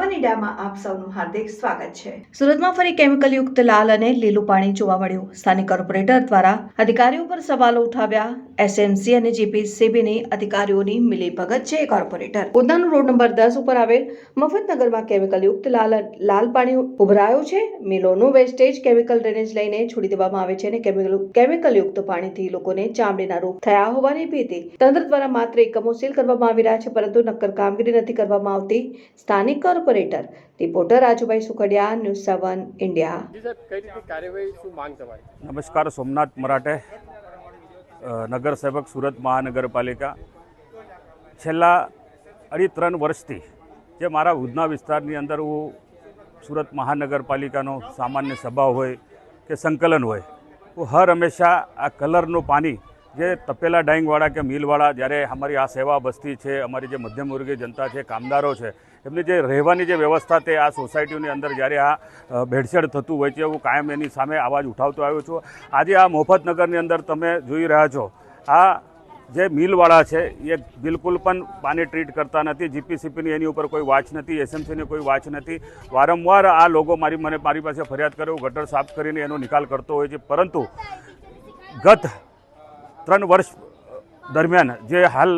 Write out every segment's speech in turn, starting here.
મીડિયામાં આપ સૌનું હાર્દિક સ્વાગત છે. સુરતમાં ફરી કેમિકલ યુક્ત લાલ અને લીલું પાણી જોવા મળ્યું. સ્થાનિક કોર્પોરેટર દ્વારા અધિકારીઓ પર સવાલો ઉઠાવ્યા. એસએમસી અને જીપીસીબીની અધિકારીઓની મિલીભગત છે કોર્પોરેટર. ઉધનાનો રોડ નંબર દસ ઉપર આવેલ મફતનગરમાં કેમિકલ યુક્ત લાલ લાલ પાણી ઉભરાયું છે. મિલોનું વેસ્ટેજ કેમિકલ ડ્રેનેજ લઈને છોડી દેવામાં આવે છે અને કેમિકલ કેમિકલ યુક્ત પાણીથી લોકોને ચામડીના રોગ થયા હોવાની ભીતિ તંત્ર દ્વારા માત્ર એકમો સીલ કરવામાં આવી રહ્યા છે, પરંતુ નક્કર કામગીરી નથી કરવામાં આવતી સ્થાનિક corporator reporter Rajubhai Sukhadiya news seven India જી સાહેબ કઈ રીતે કાર્યવાહી શું માંગ તમારી? નમસ્કાર સોમનાથ મરાઠે નગરસેવક સુરત મહાનગરપાલિકા. છેલ્લા અઢી ત્રણ વર્ષથી જે મારા ઉધના વિસ્તારની અંદર હું સુરત મહાનગરપાલિકાનો સામાન્ય સભા હોય કે સંકલન હોય હું હર હંમેશા આ કલરનું પાણી જે તપેલા ડાઈંગવાળા કે મિલવાળા જ્યારે અમારી આ સેવા બસ્તી છે, અમારી જે મધ્યમ વર્ગીય જનતા છે, કામદારો છે, એમની જે રહેવાની જે વ્યવસ્થા તે આ સોસાયટીની અંદર જ્યારે આ ભેળસેળ થતું હોય છે હું કાયમ એની સામે અવાજ ઉઠાવતો આવ્યો છું. આજે આ મોફતનગરની અંદર તમે જોઈ રહ્યા છો, આ જે મિલવાળા છે એ બિલકુલ પણ પાણી ટ્રીટ કરતા નથી, જીપીસીપીની એની ઉપર કોઈ વાચ નથી, એસએમસીની કોઈ વાચ નથી. વારંવાર આ લોકો મારી, મને મારી પાસે ફરિયાદ કર્યો ગટર સાફ કરીને એનો નિકાલ કરતો હોય છે. પરંતુ ગત ત્રણ વર્ષ દરમિયાન જે હાલ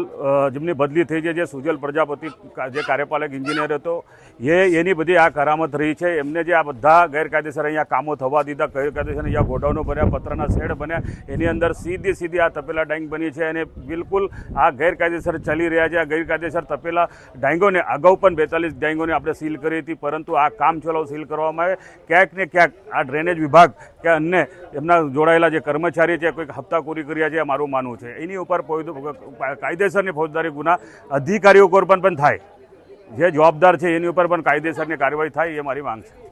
જેમની બદલી થઈ છે, જે સુજલ પ્રજાપતિ જે કાર્યપાલક એન્જિનિયર હતો, એ, એની બધી આ કરામત રહી છે. એમને જે આ બધા ગેરકાયદેસર અહીંયા કામો થવા દીધા, ગેરકાયદેસર અહીંયા ગોડાઉનો બન્યા, પત્રના શેડ બન્યા, એની અંદર સીધી સીધી આ તપેલા ડાઈંગ બની છે અને બિલકુલ આ ગેરકાયદેસર ચાલી રહ્યા છે. આ ગેરકાયદેસર તપેલા ડાઈંગોને અગાઉ પણ બેતાલીસ ડાઈંગોને આપણે સીલ કરી હતી, પરંતુ આ કામ ચલાવ સીલ કરવામાં આવે. ક્યાંક ને ક્યાંક આ ડ્રેનેજ વિભાગ કે અન્ય એમના જોડાયેલા જે કર્મચારી છે કોઈક હપ્તાખોરી કર્યા છે મારું માનવું છે. એની ઉપર ફોજ- કાયદેસરની ફોજદારી ગુના અધિકારીઓ પર પણ થાય. જે જવાબદાર છે એની ઉપર પણ કાયદેસરની કાર્યવાહી થાય એ મારી માંગ છે.